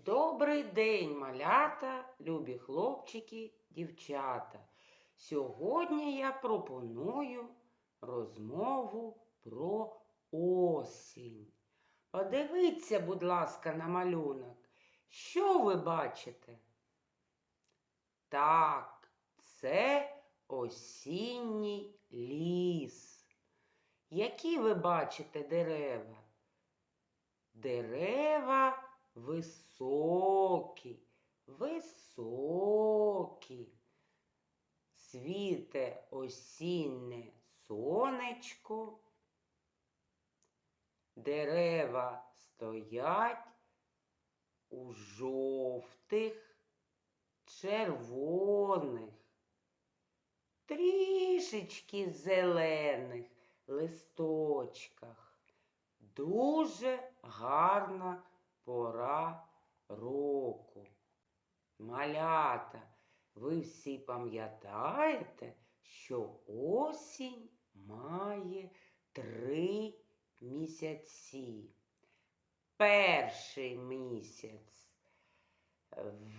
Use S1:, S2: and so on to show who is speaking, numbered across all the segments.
S1: Добрий день, малята, любі хлопчики, дівчата. Сьогодні я пропоную розмову про осінь. Подивіться, будь ласка, на малюнок. Що ви бачите? Так, це осінній ліс. Які ви бачите дерева? Дерева високі, високі. Світе осінне сонечко. Дерева стоять у жовтих, червоних, трішечки зелених листочках. Дуже гарна пора року. Малята, ви всі пам'ятаєте, що осінь має три місяці. Перший місяць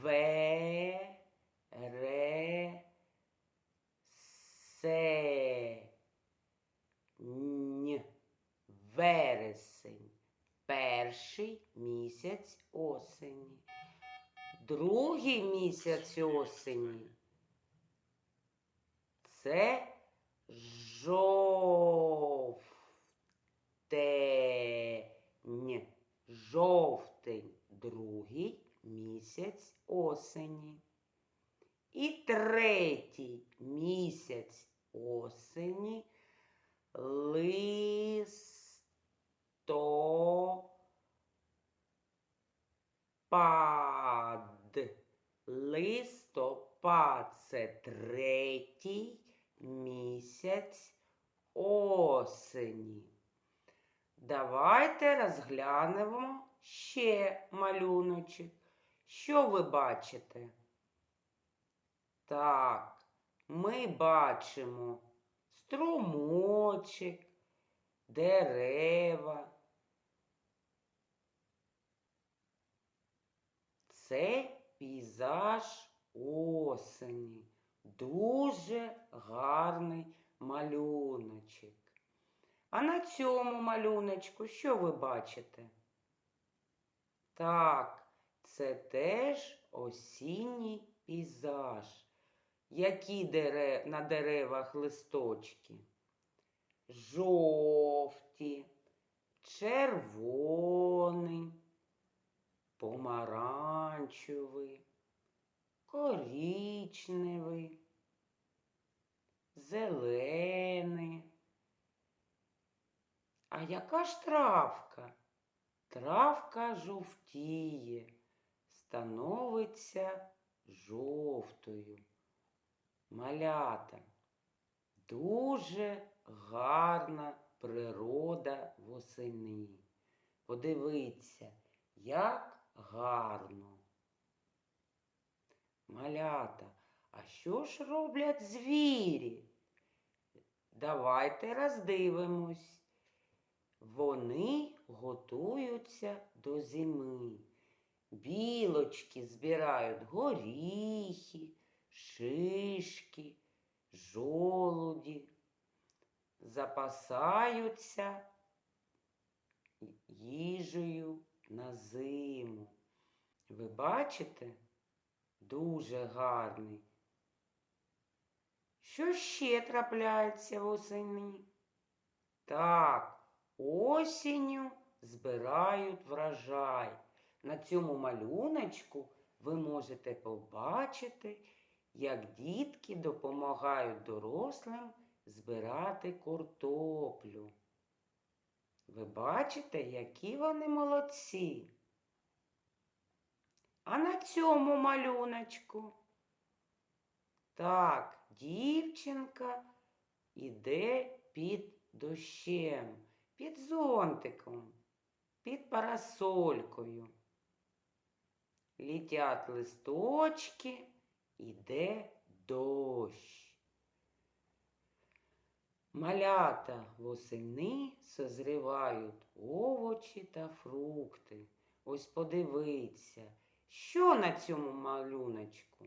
S1: ве, ре, вересень. Перший місяць осені. Другий місяць осені. Це жовтень. Жовтень. Другий місяць осені. І третій місяць осені листопад. Листопад це третій місяць осені. Давайте розглянемо ще малюночок. Що ви бачите? Так, ми бачимо струмочок, дерева. Це пейзаж осені. Дуже гарний малюночок. А на цьому малюночку що ви бачите? Так, це теж осінній пейзаж. Які дере... на деревах листочки? Жовті, червоний, помаранчевий, коричневий, зелений. А яка ж травка? Травка жовтіє, становиться жовтою. Малята. Дуже гарна природа восени. Подивіться, як гарно. Малята, а що ж роблять звірі? Давайте роздивимось. Вони готуються до зими. Білочки збирають горіхи, шишки, жолуді, запасаються їжею на зиму. Ви бачите? Дуже гарний. Що ще трапляється восени? Так, осінню збирають врожай. На цьому малюночку ви можете побачити, як дітки допомагають дорослим збирати картоплю. Ви бачите, які вони молодці. А на цьому малюночку. Так, дівчинка іде під дощем, під зонтиком, під парасолькою. Літять листочки, іде дощ. Малята восени созрівають овочі та фрукти. Ось подивіться, що на цьому малюночку?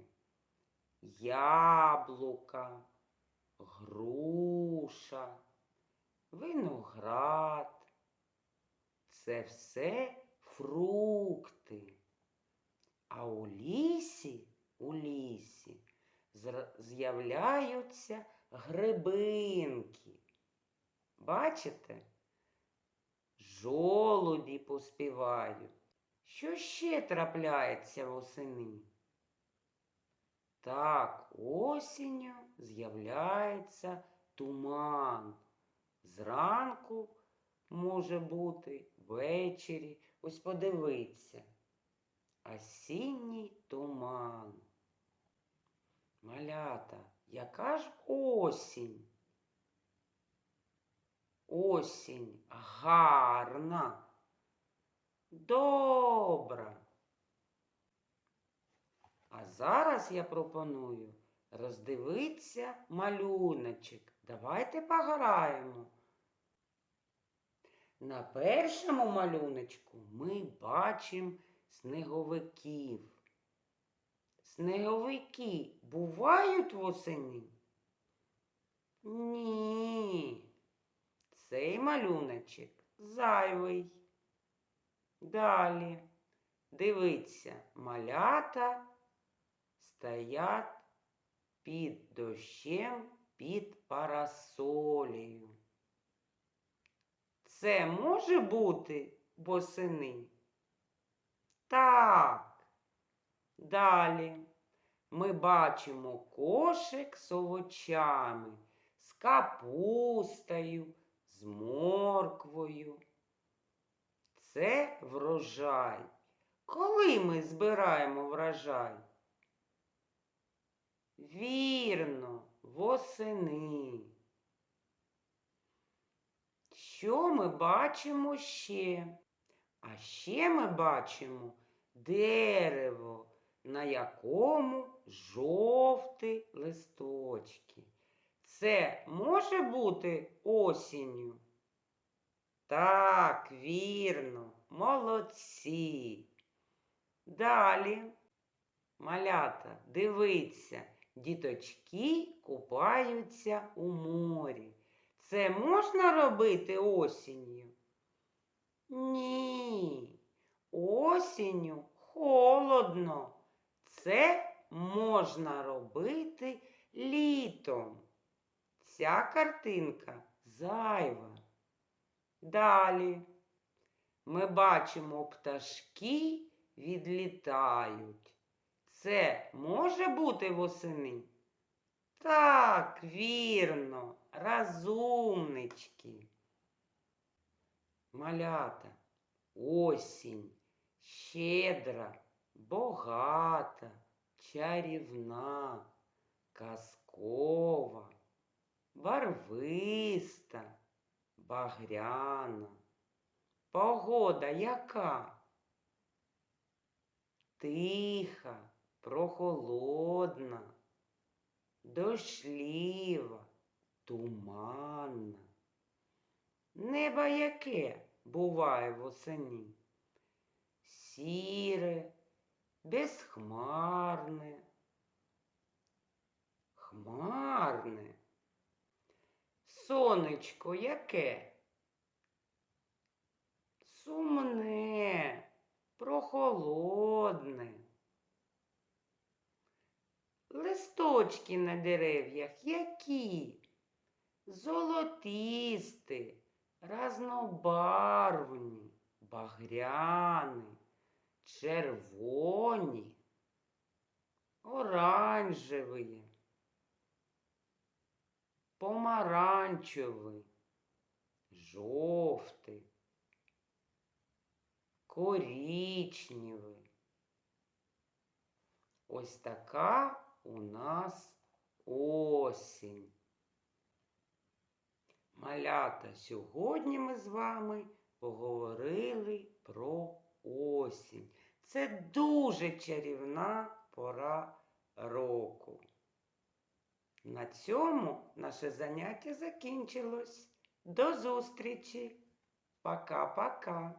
S1: Яблука, груша, виноград. Це все фрукти. А у лісі, у лісі з'являються грибинки. Бачите? Жолуді поспівають. Що ще трапляється восени? Так, осінню з'являється туман. Зранку може бути, ввечері. Ось подивіться. Осінній туман. Малята, яка ж осінь? Осінь гарна, добра. А зараз я пропоную роздивитися малюночок. Давайте пограємо. На першому малюночку ми бачимо сніговиків. Сніговики бувають восени? Ні. Цей малюночок зайвий. Далі. Дивіться, малята стоять під дощем, під парасолею. Це може бути восени? Так. Далі ми бачимо кошик з овочами, з капустою, з морквою. Це врожай. Коли ми збираємо врожай? Вірно, восени. Що ми бачимо ще? А ще ми бачимо дерево, на якому жовті листочки. Це може бути осінню? Так, вірно, молодці. Далі, малята, дивіться, діточки купаються у морі. Це можна робити осінню? Ні. Осінню холодно. Це можна робити літом. Ця картинка зайва. Далі ми бачимо пташки відлітають. Це може бути восени? Так, вірно, розумнички. Малята, осінь, щедра, богата, чарівна, казкова, барвиста, багряна. Погода яка? Тиха, прохолодна, дошліва, туманна. Небо яке буває восені? Сіре, безхмарне, хмарне. Сонечко яке? Сумне, прохолодне. Листочки на дерев'ях які? Золотисті, разнобарвні, багряні, червоні, оранжеві, помаранчеві, жовтий, коричневий. Ось така у нас осінь. Малята, сьогодні ми з вами поговорили про осінь. Це дуже чарівна пора року. На цьому наше заняття закінчилось. До зустрічі. Пока-пока.